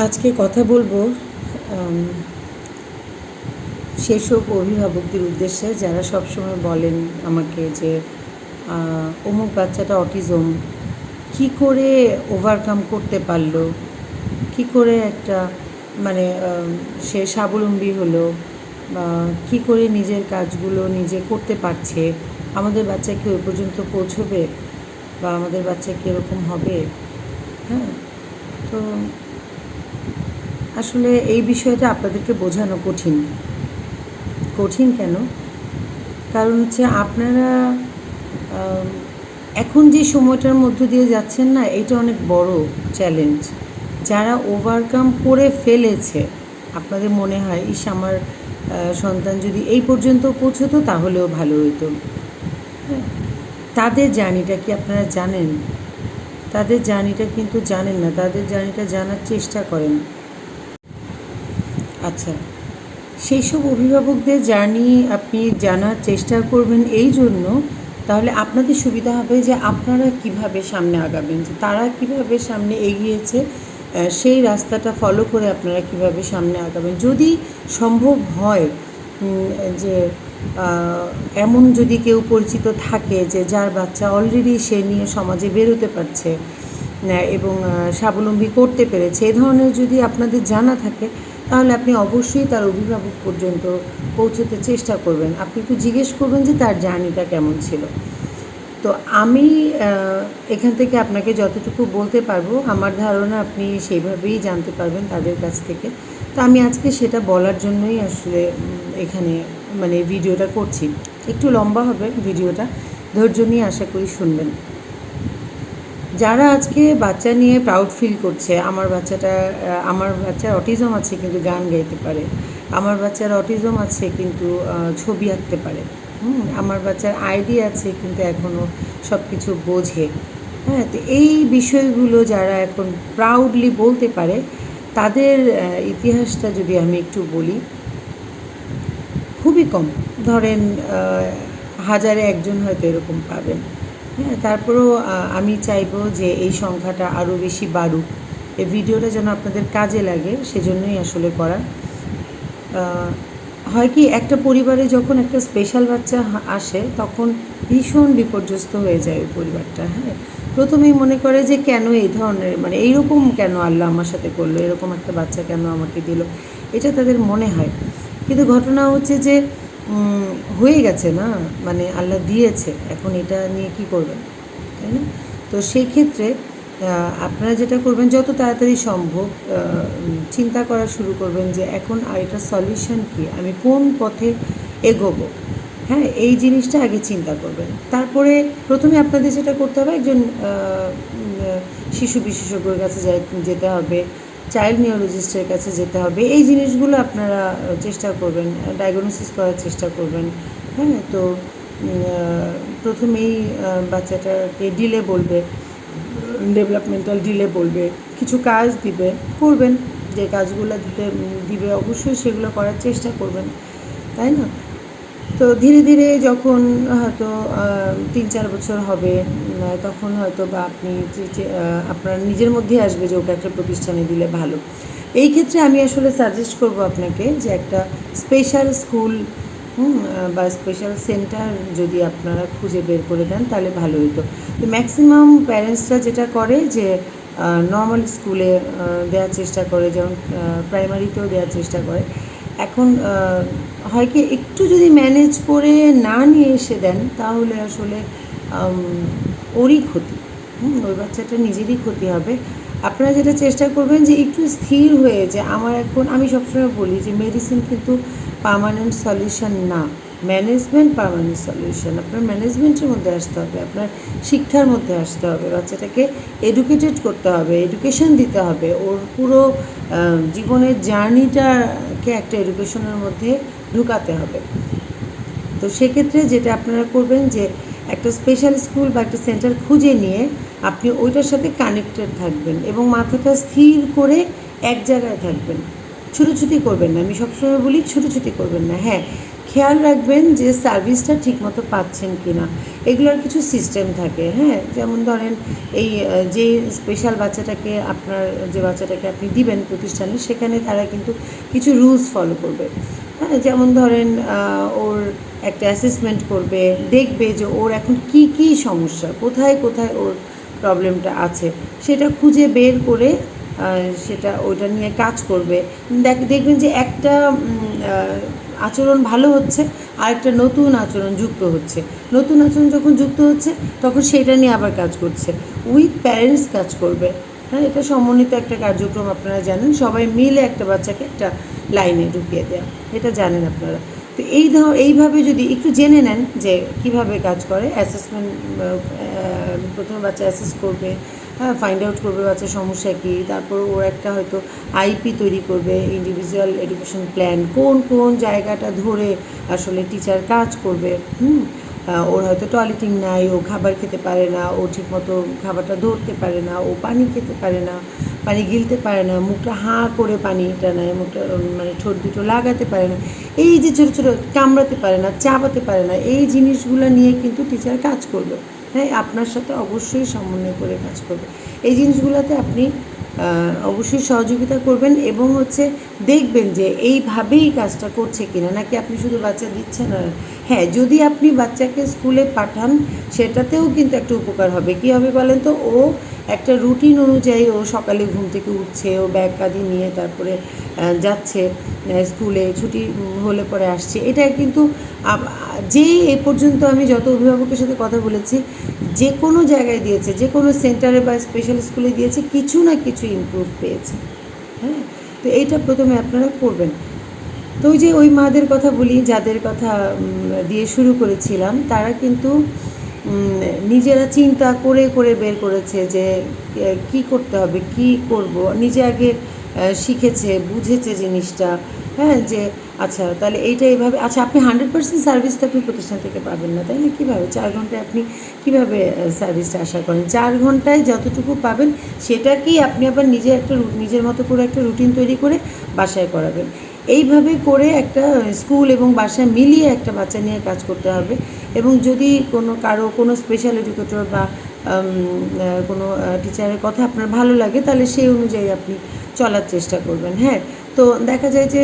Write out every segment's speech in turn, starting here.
আজকে কথা বলব সেসব অভিভাবকদের উদ্দেশ্যে যারা সবসময় বলেন আমাকে যে অমুক বাচ্চাটা অটিজম, কি করে ওভারকাম করতে পারল, কি করে একটা মানে সে স্বাবলম্বী হলো, বা কী করে নিজের কাজগুলো নিজে করতে পারছে, আমাদের বাচ্চা কি ওই পর্যন্ত পৌঁছবে, বা আমাদের বাচ্চা কি এরকম হবে হ্যাঁ? তো আসলে এই বিষয়টা আপনাদেরকে বোঝানো কঠিন। কঠিন কেন? কারণ হচ্ছে আপনারা এখন যে সময়টার মধ্য দিয়ে যাচ্ছেন না এটা অনেক বড় চ্যালেঞ্জ যারা ওভারকাম করে ফেলেছে, আপনাদের মনে হয়, ইস, আমার সন্তান যদি এই পর্যন্ত পৌঁছতো, তাহলেও ভালো হতো হ্যাঁ তাদের জার্নিটা কি আপনারা জানেন? তাদের জার্নিটা কিন্তু জানেন না। তাদের জার্নিটা জানার চেষ্টা করেন। আচ্ছা সেই সব অভিভাবকদের জার্নি আপনি জানার চেষ্টা করবেন এই জন্য, তাহলে আপনাদের সুবিধা হবে যে আপনারা কীভাবে সামনে আগাবেন, যে তারা কীভাবে সামনে এগিয়েছে সেই রাস্তাটা ফলো করে আপনারা কীভাবে সামনে আগাবেন। যদি সম্ভব হয় যে এমন যদি কেউ পরিচিত থাকে যে যার বাচ্চা অলরেডি সে নিয়ে সমাজে বেরোতে পারছে এবং স্বাবলম্বী করতে পেরেছে, এ ধরনের যদি আপনাদের জানা থাকে তাহলে আপনি অবশ্যই তার অভিভাবক পর্যন্ত পৌঁছতে চেষ্টা করবেন। আপনি একটু জিজ্ঞেস করবেন যে তার জার্নিটা কেমন ছিল। তো আমি এখান থেকে আপনাকে যতটুকু বলতে পারব, আমার ধারণা আপনি সেইভাবেই জানতে পারবেন তাদের কাছ থেকে। তো আমি আজকে সেটা বলার জন্যই আসলে এখানে মানে ভিডিওটা করছি। একটু লম্বা হবে ভিডিওটা, ধৈর্য নিয়ে আশা করি শুনবেন। যারা আজকে বাচ্চা নিয়ে প্রাউড ফিল করছে, আমার বাচ্চাটা আমার বাচ্চার অটিজম আছে কিন্তু গান গাইতে পারে, আমার বাচ্চার অটিজম আছে কিন্তু ছবি আঁকতে পারে, হুম, আমার বাচ্চার আইডি আছে কিন্তু এখনও সব কিছু বোঝে হ্যাঁ তো এই বিষয়গুলো যারা এখন প্রাউডলি বলতে পারে, তাদের ইতিহাসটা যদি আমি একটু বলি, খুবই কম, ধরেন হাজারে একজন হয়তো এরকম পাবেন। হ্যাঁ তারপরেও আমি চাইব যে এই সংখ্যাটা আরও বেশি বাড়ুক। এই ভিডিওটা যেন আপনাদের কাজে লাগে, সেজন্যই আসলে করা। হয় কি, একটা পরিবারে যখন একটা স্পেশাল বাচ্চা আসে, তখন ভীষণ বিপর্যস্ত হয়ে যায় ওই পরিবারটা হ্যাঁ। প্রথমেই মনে করে যে কেন এই ধরনের মানে এইরকম কেন আল্লাহ আমার সাথে করল, এরকম একটা বাচ্চা কেন আমাকে দিল, এটা তাদের মনে হয়। কিন্তু ঘটনা হচ্ছে যে হয়ে গেছে না? মানে আল্লাহ দিয়েছে। এখন এটা নিয়ে কি করবেন? তাই না? তো সেই ক্ষেত্রে আপনারা যেটা করবেন, যত তাড়াতাড়ি সম্ভব চিন্তা করা শুরু করবেন যে এখন আর এটা সলিউশন কী? আমি কোন পথে এগোবো? হ্যাঁ এই জিনিসটা আগে চিন্তা করবেন। তারপরে প্রথমে আপনাদের যেটা করতে হবে, একজন শিশু বিশেষজ্ঞের কাছে যেতে হবে। চাইল্ড নিউরোলজিস্টের কাছে যেতে হবে। এই জিনিসগুলো আপনারা চেষ্টা করবেন ডায়াগনোসিস করার চেষ্টা করবেন। হ্যাঁ তো প্রথমেই বাচ্চাটাকে ডিলে বলবে ডেভেলপমেন্টাল ডিলে বলবে, কিছু কাজ দিবে, করবেন। যে কাজগুলো দিতে দিবে অবশ্যই সেগুলো করার চেষ্টা করবেন, তাই না? তো ধীরে ধীরে যখন হয়তো তিন চার বছর হবে তখন হয়তো বা আপনি আপনার নিজের মধ্যে আসবে যে, ওকে একটা প্রতিষ্ঠানে দিলে ভালো। এই ক্ষেত্রে আমি আসলে সাজেস্ট করব আপনাকে যে, একটা স্পেশাল স্কুল বা স্পেশাল সেন্টার যদি আপনারা খুঁজে বের করে দেন, তাহলে ভালো হতো তো ম্যাক্সিমাম প্যারেন্টসরা যেটা করে যে নর্মাল স্কুলে দেওয়ার চেষ্টা করে, যেমন প্রাইমারিতেও দেওয়ার চেষ্টা করে। এখন হয় কি একটু যদি ম্যানেজ করে না নিয়ে এসে দেন, তাহলে আসলে ওরই ক্ষতি। ওই বাচ্চাটা নিজেরই ক্ষতি হবে। আপনারা যেটা চেষ্টা করবেন যে একটু স্থির হয়ে যে আমার এখন, আমি সবসময় বলি যে মেডিসিন কিন্তু পার্মানেন্ট সলিউশন না। ম্যানেজমেন্ট পার্মানেন্ট সলিউশন আপনার ম্যানেজমেন্টের মধ্যে আসতে হবে, আপনার শিক্ষার মধ্যে আসতে হবে, বাচ্চাটাকে এডুকেটেড করতে হবে এডুকেশন দিতে হবে। ওর পুরো জীবনের জার্নিটাকে একটা এডুকেশনের মধ্যে ঢুকাতে হবে। তো সেক্ষেত্রে যেটা আপনারা করবেন যে, একটা স্পেশাল স্কুল বা একটা সেন্টার খুঁজে নিয়ে আপনি ওইটার সাথে কানেক্টেড থাকবেন এবং মাথাটা স্থির করে এক জায়গায় থাকবেন। ছুটোছুটি করবেন না। আমি সবসময় বলি, ছুটোছুটি করবেন না। হ্যাঁ খেয়াল রাখবেন যে সার্ভিসটা ঠিকমতো পাচ্ছেন কি না এগুলোর কিছু সিস্টেম থাকে হ্যাঁ? যেমন ধরেন এই যে স্পেশাল বাচ্চাটাকে আপনার, যে বাচ্চাটাকে আপনি দিবেন প্রতিষ্ঠানে, সেখানে তারা কিন্তু কিছু রুলস ফলো করবে। হ্যাঁ? যেমন ধরেন ওর একটা অ্যাসেসমেন্ট করবে, দেখবে যে ওর এখন কি কি সমস্যা, কোথায় কোথায় ওর প্রবলেমটা আছে। সেটা খুঁজে বের করে সেটা ওইটা নিয়ে কাজ করবে। দেখ, দেখবেন যে একটা আচরণ ভালো হচ্ছে আর একটা নতুন আচরণ যুক্ত হচ্ছে। নতুন আচরণ যখন যুক্ত হচ্ছে, তখন সেটা নিয়ে আবার কাজ করছে। উইথ প্যারেন্টস কাজ করবে। হ্যাঁ এটা সমন্বিত একটা কার্যক্রম আপনারা জানেন। সবাই মিলে একটা বাচ্চাকে একটা লাইনে ঢুকিয়ে দেওয়া এটা জানেন আপনারা। তো এই ধর, এইভাবে যদি একটু জেনে নেন যে কীভাবে কাজ করে অ্যাসেসমেন্ট প্রথমে বাচ্চা অ্যাসেস করবে হ্যাঁ ফাইন্ড আউট করবে বাচ্চার সমস্যা কী? তারপর ওর একটা হয়তো আইপি তৈরি করবে ইন্ডিভিজুয়াল এডুকেশন প্ল্যান কোন কোন জায়গাটা ধরে আসলে টিচার কাজ করবে, হুম? ওর হয়তো টয়লেটিং নাই, ও খাবার খেতে পারে না, ও ঠিকমতো খাবারটা ধরতে পারে না, ও পানি খেতে পারে না, পানি গিলতে পারে না, মুখটা হাঁ করে পানিটা নেয় মুখটা মানে ঠোঁট দুটো লাগাতে পারে না, এই যে ছোটো ছোটো কামড়াতে পারে না, চাবাতে পারে না, এই জিনিসগুলো নিয়ে কিন্তু টিচার কাজ করবে। হ্যাঁ আপনার সাথে অবশ্যই সমন্বয় করে কাজ করবে। এই জিনিসগুলোতে আপনি অবশ্যই সহযোগিতা করবেন এবং হচ্ছে দেখবেন যে এইভাবেই কাজটা করছে কিনা। নাকি আপনি শুধু বাচ্চা দিচ্ছেন আর হ্যাঁ যদি আপনি বাচ্চাকে স্কুলে পাঠান, সেটাতেও কিন্তু একটা উপকার হবে। কী হবে বলেন তো? ও একটা রুটিন অনুযায়ী ও সকালে ঘুম থেকে উঠছে, ও ব্যাগ কাঁধে নিয়ে তারপরে যাচ্ছে স্কুলে, ছুটি হলে পরে আসছে। এটা কিন্তু যে এ পর্যন্ত আমি যত অভিভাবকের সাথে কথা বলেছি, যে কোনো জায়গায় দিয়েছে, যে কোনো সেন্টারে বা স্পেশাল স্কুলে দিয়েছে, কিছু না কিছু ইমপ্রুভ পেয়েছে। হ্যাঁ? তো এইটা প্রথমে আপনারা করবেন। তো ওই যে ওই মাদের কথা বলি, যাদের কথা দিয়ে শুরু করেছিলাম, তারা কিন্তু নিজেরা চিন্তা করে করে বের করেছে যে কি করতে হবে, কি করব? নিজে আগে শিখেছে, বুঝেছে জিনিসটা। হ্যাঁ যে আচ্ছা তাহলে এইটা এইভাবে আচ্ছা আপনি হান্ড্রেড পার্সেন্ট সার্ভিস তো আপনি প্রতিষ্ঠান থেকে পাবেন না, তাই না? কীভাবে? চার ঘন্টায় আপনি কীভাবে সার্ভিসটা আশা করেন? চার ঘন্টায় যতটুকু পাবেন, সেটাকেই আপনি আবার নিজে একটা নিজের মতো করে একটা রুটিন তৈরি করে বাসায় করাবেন। এইভাবে করে একটা স্কুল এবং বাসায় মিলিয়ে একটা বাচ্চা নিয়ে কাজ করতে হবে এবং যদি কোনো কারও কোনো স্পেশাল এডুকেটর বা কোনো টিচারের কথা আপনার ভালো লাগে তাহলে সেই অনুযায়ী আপনি চলার চেষ্টা করবেন হ্যাঁ? তো দেখা যায় যে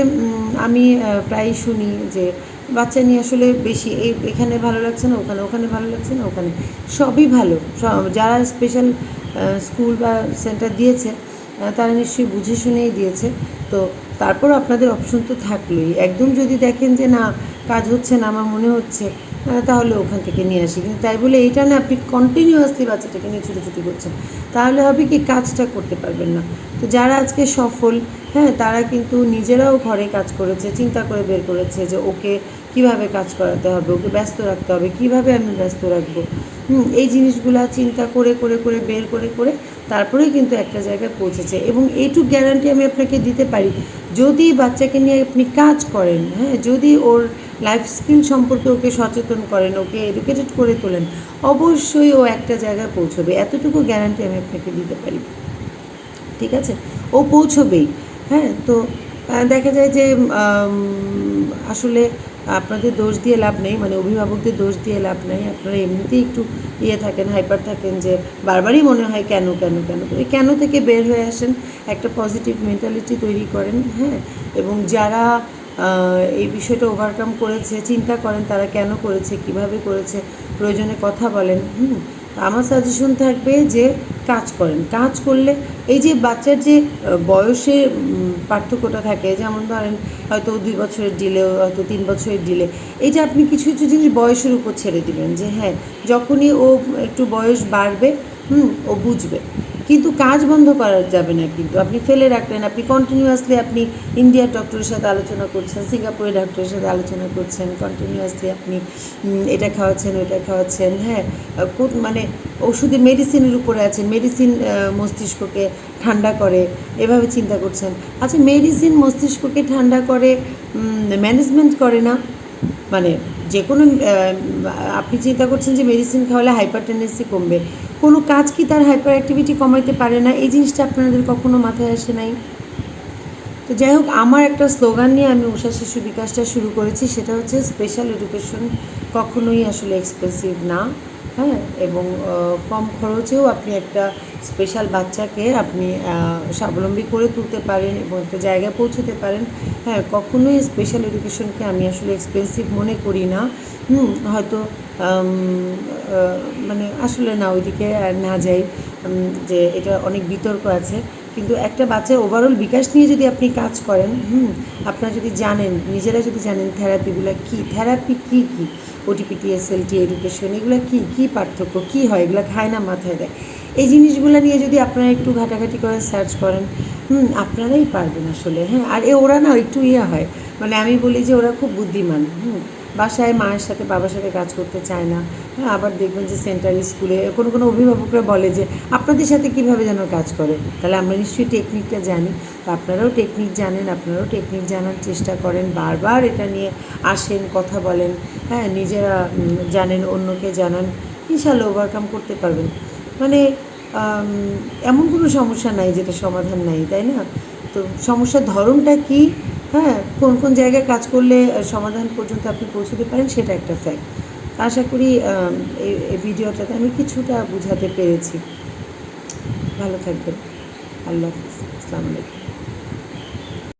আমি আহ, প্রায়ই শুনি যে বাচ্চা নিয়ে আসলে বেশি এই এখানে ভালো লাগছে না ওখানে ওখানে ভালো লাগছে না ওখানে। সবই ভালো। যারা স্পেশাল স্কুল বা সেন্টার দিয়েছে তারা নিশ্চয়ই বুঝে শুনেই দিয়েছে। তো তারপর আপনাদের অপশন তো থাকলোই। একদম যদি দেখেন যে না, কাজ হচ্ছে না, আমার মনে হচ্ছে তাহলে ওখান থেকে নিয়ে আসি। কিন্তু তাই বলে এইটা না, আপনি কন্টিনিউয়াসলি বাচ্চাটাকে নিয়ে ছুটোছুটি করছেন। তাহলে হবে কি, কাজটা করতে পারবেন না। তো যারা আজকে সফল হ্যাঁ তারা কিন্তু নিজেরাও ঘরে কাজ করেছে, চিন্তা করে বের করেছে যে ওকে কীভাবে কাজ করাতে হবে, ওকে ব্যস্ত রাখতে হবে, কীভাবে আমি ব্যস্ত রাখব। হুম, এই জিনিসগুলা চিন্তা করে করে করে, বের করে করে তারপরে কিন্তু একটা জায়গায় পৌঁছেছে। এবং এইটুক গ্যারান্টি আমি আপনাকে দিতে পারি যদি বাচ্চাকে নিয়ে আপনি কাজ করেন হ্যাঁ যদি ওর লাইফ স্কিল সম্পর্কে ওকে সচেতন করেন, ওকে এডুকেটেড করে তোলেন, অবশ্যই ও একটা জায়গায় পৌঁছবে। এতটুকু গ্যারান্টি আমি আপনাকে দিতে পারি। ঠিক আছে? ও পৌঁছবেই। হ্যাঁ তো দেখা যায় যে আসলে আপনাদের দোষ দিয়ে লাভ নেই মানে অভিভাবকদের দোষ দিয়ে লাভ নেই। আপনারা এমনিতেই একটু ইয়ে থাকেন হাইপার থাকেন যে বারবারই মনে হয় কেন কেন কেন এই কেন থেকে বের হয়ে আসেন, একটা পজিটিভ মেন্টালিটি তৈরি করেন হ্যাঁ? এবং যারা এই বিষয়টা ওভারকাম করেছে, চিন্তা করেন তারা কেন করেছে, কীভাবে করেছে, প্রয়োজনে কথা বলেন, হুম? আমার সাজেশন থাকবে যে কাজ করেন। কাজ করলে এই যে বাচ্চার যে বয়সে পার্থক্যটা থাকে, যেমন ধরেন হয়তো দুই বছরের ডিলে হয়তো তিন বছরের ডিলে এই যে আপনি কিছু কিছু জিনিস বয়সের উপর ছেড়ে দিবেন যে হ্যাঁ যখনই ও একটু বয়স বাড়বে, হুম, ও বুঝবে। কিন্তু কাজ বন্ধ করা যাবে না কিন্তু। আপনি ফেলে রাখলেন, আপনি কন্টিনিউয়াসলি আপনি ইন্ডিয়ার ডক্টরের সাথে আলোচনা করছেন সিঙ্গাপুরের ডক্টরের সাথে আলোচনা করছেন কন্টিনিউয়াসলি আপনি এটা খাওয়াচ্ছেন, ওইটা খাওয়াচ্ছেন হ্যাঁ? মানে ওষুধে মেডিসিনের উপরে আছেন মেডিসিন মস্তিষ্ককে ঠান্ডা করে, এভাবে চিন্তা করছেন। আচ্ছা মেডিসিন মস্তিষ্ককে ঠান্ডা করে ম্যানেজমেন্ট করে না? মানে যে কোনো আপনি চিন্তা করছেন যে মেডিসিন খাওয়ালে হাইপার টেন্ডেন্সি কমবে, কোনো কাজ কি তার হাইপার অ্যাক্টিভিটি কমাইতে পারে না? এই জিনিসটা আপনাদের কখনো মাথায় আসে নাই? তো যাই হোক, আমার একটা স্লোগান নিয়ে আমি উষা শিশু বিকাশটা শুরু করেছি, সেটা হচ্ছে স্পেশাল এডুকেশন কখনোই আসলে এক্সপেন্সিভ না হ্যাঁ? এবং কম খরচেও আপনি একটা স্পেশাল বাচ্চাকে আপনি স্বাবলম্বী করে তুলতে পারেন এবং একটা জায়গায় পৌঁছতে পারেন। হ্যাঁ কখনোই স্পেশাল এডুকেশনকে আমি আসলে এক্সপেন্সিভ মনে করি না। হয়তো মানে আসলে না, ওইদিকে না যাই যে এটা অনেক বিতর্ক আছে। কিন্তু একটা বাচ্চার ওভারঅল বিকাশ নিয়ে যদি আপনি কাজ করেন, হুম, আপনারা যদি জানেন, নিজেরা যদি জানেন থেরাপিগুলো কী থেরাপি কী কী? ওটিপিটি এসএলটি এডুকেশন এগুলো কী কী পার্থক্য, কী হয়? এগুলো খায় না, মাথায় দেয়। এই জিনিসগুলো নিয়ে যদি আপনারা একটু ঘাটাঘাটি করে সার্চ করেন, হুম, আপনারাই পারবেন আসলে হ্যাঁ আর এ ওরা না একটু ইয়ে হয় মানে আমি বলি যে ওরা খুব বুদ্ধিমান, হুম, বাসায় মায়ের সাথে, বাবার সাথে কাজ করতে চায় না হ্যাঁ আবার দেখবেন যে সেন্ট্রাল স্কুলে কোনো কোনো অভিভাবকরা বলে যে, আপনাদের সাথে কীভাবে যেন কাজ করে? তাহলে আমরা নিশ্চয়ই টেকনিকটা জানি, তো আপনারাও টেকনিক জানেন, আপনারাও টেকনিক জানার চেষ্টা করেন, বারবার এটা নিয়ে আসেন, কথা বলেন হ্যাঁ নিজেরা জানেন, অন্যকে জানান, ইনশাল্লাহ ওভারকাম করতে পারবেন। মানে এমন কোনো সমস্যা নাই যেটা সমাধান নাই, তাই না? তো সমস্যার ধরনটা কি? হ্যাঁ কোন কোন জায়গায় কাজ করলে সমাধান পর্যন্ত আপনি পৌঁছতে পারেন সেটা একটা ফ্যাক্ট আশা করি এই ভিডিওটাতে আমি কিছুটা বুঝাতে পেরেছি। ভালো থাকবেন। আল্লাহ হাফিজ। আসসালামু আলাইকুম।